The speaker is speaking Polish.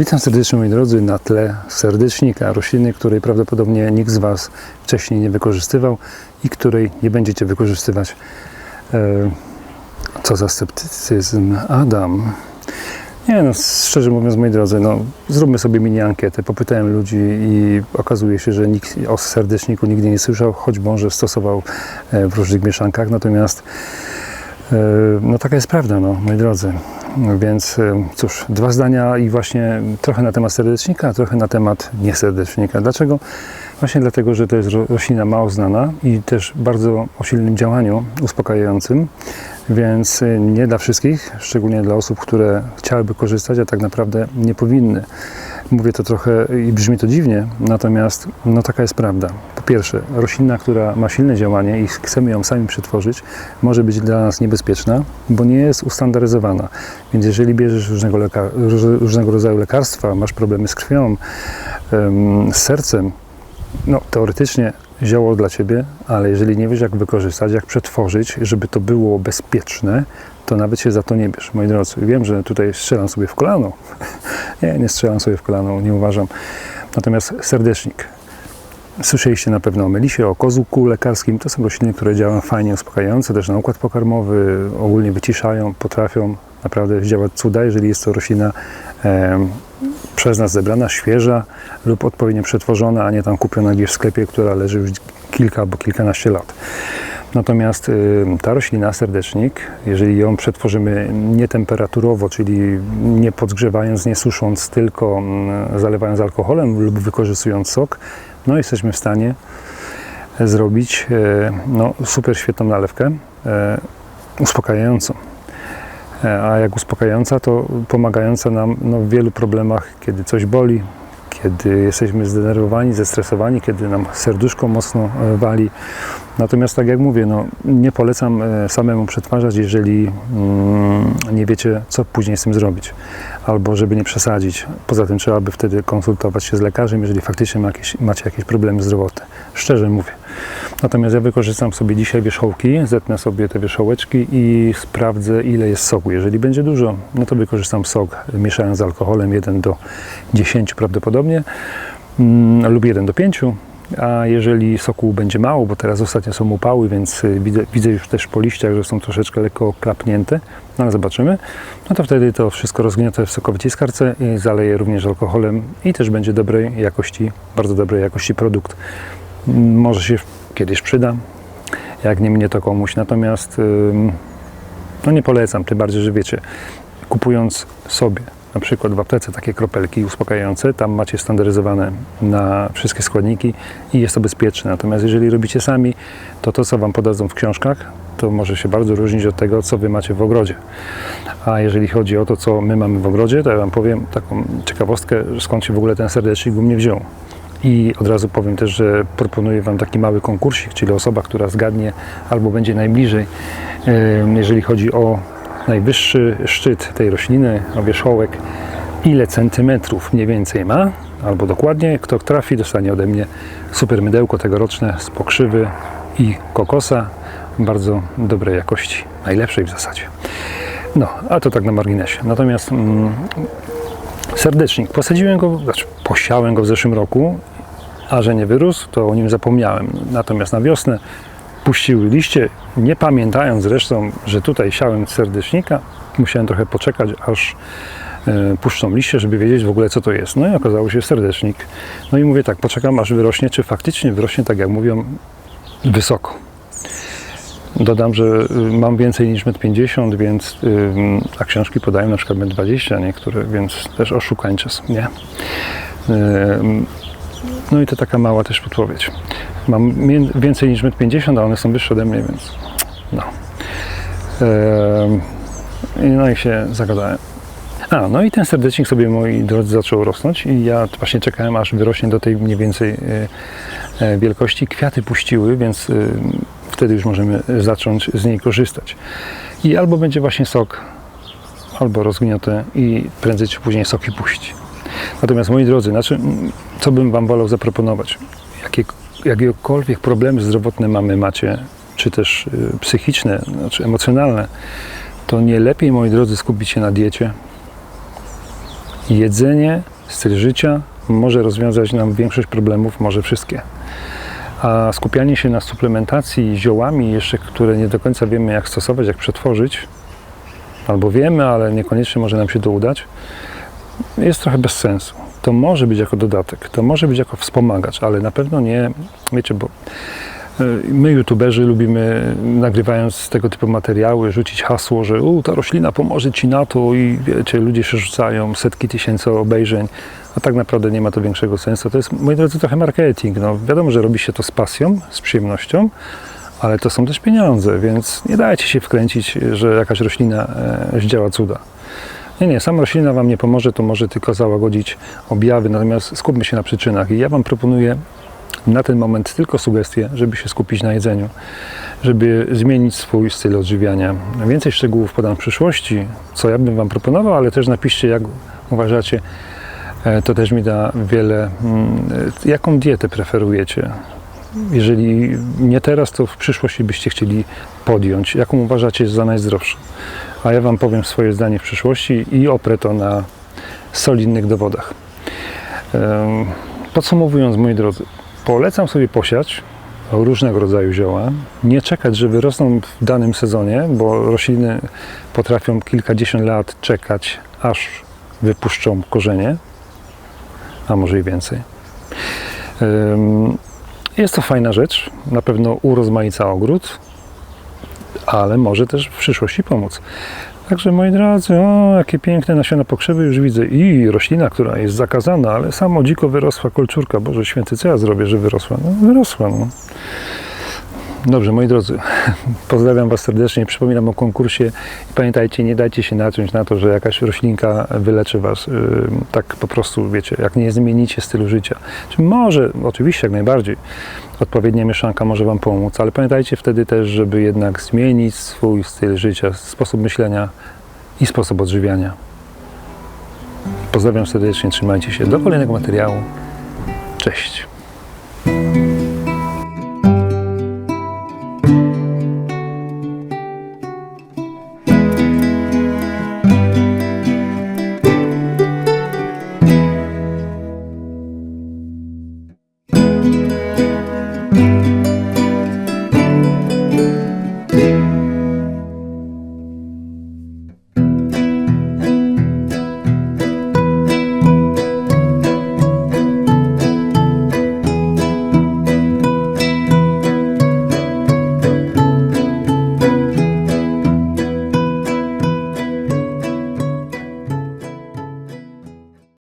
Witam serdecznie moi drodzy na tle serdecznika, rośliny, której prawdopodobnie nikt z Was wcześniej nie wykorzystywał i której nie będziecie wykorzystywać. E, co za sceptycyzm, Adam. Nie no, szczerze mówiąc moi drodzy, no, zróbmy sobie mini ankietę. Popytałem ludzi i okazuje się, że nikt o serdeczniku nigdy nie słyszał, choć może stosował e, w różnych mieszankach. Natomiast E, No taka jest prawda, no, moi drodzy. Więc e, cóż, dwa zdania i właśnie trochę na temat serdecznika, a trochę na temat nieserdecznika. Dlaczego? Właśnie dlatego, że to jest ro- roślina mało znana i też bardzo o silnym działaniu uspokajającym, więc e, nie dla wszystkich, szczególnie dla osób, które chciałyby korzystać, a tak naprawdę nie powinny. Mówię to trochę i brzmi to dziwnie, natomiast no taka jest prawda. Po pierwsze, roślina, która ma silne działanie i chcemy ją sami przetworzyć, może być dla nas niebezpieczna, bo nie jest ustandaryzowana. Więc jeżeli bierzesz różnego, leka- róż- różnego rodzaju lekarstwa, masz problemy z krwią, z sercem, no teoretycznie zioło dla Ciebie, ale jeżeli nie wiesz jak wykorzystać, jak przetworzyć, żeby to było bezpieczne, to nawet się za to nie bierz, moi drodzy. Wiem, że tutaj strzelam sobie w kolano. nie, nie strzelam sobie w kolano, nie uważam. Natomiast serdecznik. Słyszeliście na pewno o melisie, o kozłku lekarskim. To są rośliny, które działają fajnie, uspokajająco, też na układ pokarmowy, ogólnie wyciszają, potrafią naprawdę działać cuda, jeżeli jest to roślina em, przez nas zebrana, świeża lub odpowiednio przetworzona, a nie tam kupiona gdzieś w sklepie, która leży już kilka albo kilkanaście lat. Natomiast ta roślina, serdecznik, jeżeli ją przetworzymy nietemperaturowo, czyli nie podgrzewając, nie susząc, tylko mm, zalewając alkoholem lub wykorzystując sok, no jesteśmy w stanie zrobić e, no, super świetną nalewkę, e, uspokajającą. E, A jak uspokajająca, to pomagająca nam no, w wielu problemach, kiedy coś boli, kiedy jesteśmy zdenerwowani, zestresowani, kiedy nam serduszko mocno e, wali. Natomiast tak jak mówię, no, nie polecam e, samemu przetwarzać, jeżeli mm, nie wiecie, co później z tym zrobić. Albo żeby nie przesadzić. Poza tym trzeba by wtedy konsultować się z lekarzem, jeżeli faktycznie macie jakieś problemy zdrowotne. Szczerze mówię. Natomiast ja wykorzystam sobie dzisiaj wierzchołki, zetnę sobie te wierzchołeczki i sprawdzę ile jest soku. Jeżeli będzie dużo, no to wykorzystam sok mieszając z alkoholem 1 do 10 prawdopodobnie mm, lub 1 do 5. A jeżeli soku będzie mało, bo teraz ostatnio są upały, więc y, widzę, widzę już też po liściach, że są troszeczkę lekko klapnięte, no ale zobaczymy, no to wtedy to wszystko rozgniotę w sokowyciskarce i zaleję również alkoholem i też będzie dobrej jakości, bardzo dobrej jakości produkt. Mm, Może się kiedyś przyda, jak nie mnie to komuś, natomiast no nie polecam, tym bardziej, że wiecie, kupując sobie na przykład w aptece takie kropelki uspokajające, tam macie standaryzowane na wszystkie składniki i jest to bezpieczne. Natomiast jeżeli robicie sami, to to, co Wam podadzą w książkach, to może się bardzo różnić od tego, co Wy macie w ogrodzie. A jeżeli chodzi o to, co my mamy w ogrodzie, to ja Wam powiem taką ciekawostkę, skąd się w ogóle ten serdecznik u mnie wziął. I od razu powiem też, że proponuję Wam taki mały konkursik, czyli osoba, która zgadnie albo będzie najbliżej, jeżeli chodzi o najwyższy szczyt tej rośliny, o wierzchołek, ile centymetrów mniej więcej ma, albo dokładnie, kto trafi, dostanie ode mnie super mydełko tegoroczne z pokrzywy i kokosa, bardzo dobrej jakości, najlepszej w zasadzie. No, a to tak na marginesie. Natomiast mm, serdecznik, posadziłem go, znaczy posiałem go w zeszłym roku, a że nie wyrósł, to o nim zapomniałem. Natomiast na wiosnę puściły liście, nie pamiętając zresztą, że tutaj siałem serdecznika, musiałem trochę poczekać, aż e, puszczą liście, żeby wiedzieć w ogóle co to jest. No i okazało się serdecznik. No i mówię tak, poczekam aż wyrośnie, czy faktycznie wyrośnie, tak jak mówią, wysoko. Dodam, że y, mam więcej niż 1,50 m, więc y, a książki podają na przykład 1,20 m niektóre, więc też oszukańcze są, nie? Y, No i to taka mała też podpowiedź. Mam więcej niż 1,50 m, a one są wyższe ode mnie, więc no. No i się zagadałem. A, no i ten serdecznik sobie, moi drodzy, zaczął rosnąć i ja właśnie czekałem, aż wyrośnie do tej mniej więcej wielkości. Kwiaty puściły, więc wtedy już możemy zacząć z niej korzystać. I albo będzie właśnie sok, albo rozgniotę i prędzej czy później soki puści. Natomiast moi drodzy, znaczy, co bym Wam wolał zaproponować? Jakie, jakiekolwiek problemy zdrowotne mamy, macie, czy też y, psychiczne, znaczy emocjonalne, to nie lepiej, moi drodzy, skupić się na diecie Jedzenie, styl życia może rozwiązać nam większość problemów, może wszystkie. A skupianie się na suplementacji ziołami, jeszcze które nie do końca wiemy, jak stosować, jak przetworzyć, albo wiemy, ale niekoniecznie może nam się to udać, jest trochę bez sensu. To może być jako dodatek, to może być jako wspomagacz, ale na pewno nie, wiecie, bo my, youtuberzy, lubimy, nagrywając tego typu materiały, rzucić hasło, że u, ta roślina pomoże ci na to i wiecie, ludzie się rzucają, setki tysięcy obejrzeń, a tak naprawdę nie ma to większego sensu. To jest, moi drodzy, trochę marketing. No, wiadomo, że robi się to z pasją, z przyjemnością, ale to są też pieniądze, więc nie dajcie się wkręcić, że jakaś roślina e, zdziała cuda. Nie, nie, sama roślina Wam nie pomoże, to może tylko załagodzić objawy, natomiast skupmy się na przyczynach. I ja Wam proponuję na ten moment tylko sugestie, żeby się skupić na jedzeniu, żeby zmienić swój styl odżywiania. Więcej szczegółów podam w przyszłości, co ja bym Wam proponował, ale też napiszcie, jak uważacie, E, to też mi da wiele. mm, Jaką dietę preferujecie? Jeżeli nie teraz, to w przyszłości byście chcieli podjąć. Jaką uważacie za najzdrowszą? A ja Wam powiem swoje zdanie w przyszłości i oprę to na solidnych dowodach. Podsumowując, moi drodzy, polecam sobie posiać różnego rodzaju zioła, nie czekać, że wyrosną w danym sezonie, bo rośliny potrafią kilkadziesiąt lat czekać, aż wypuszczą korzenie a może i więcej. Jest to fajna rzecz, na pewno urozmaica ogród, ale może też w przyszłości pomóc. Także moi drodzy, o jakie piękne nasiona pokrzywy już widzę i roślina, która jest zakazana, ale samo dziko wyrosła kolczurka. Boże święty, co ja zrobię, że wyrosła? No wyrosła, no. Dobrze, moi drodzy, pozdrawiam Was serdecznie, przypominam o konkursie i pamiętajcie, nie dajcie się naciąć na to, że jakaś roślinka wyleczy Was tak po prostu, wiecie, jak nie zmienicie stylu życia. Czy może, oczywiście jak najbardziej, odpowiednia mieszanka może Wam pomóc, ale pamiętajcie wtedy też, żeby jednak zmienić swój styl życia, sposób myślenia i sposób odżywiania. Pozdrawiam serdecznie, trzymajcie się, do kolejnego materiału. Cześć.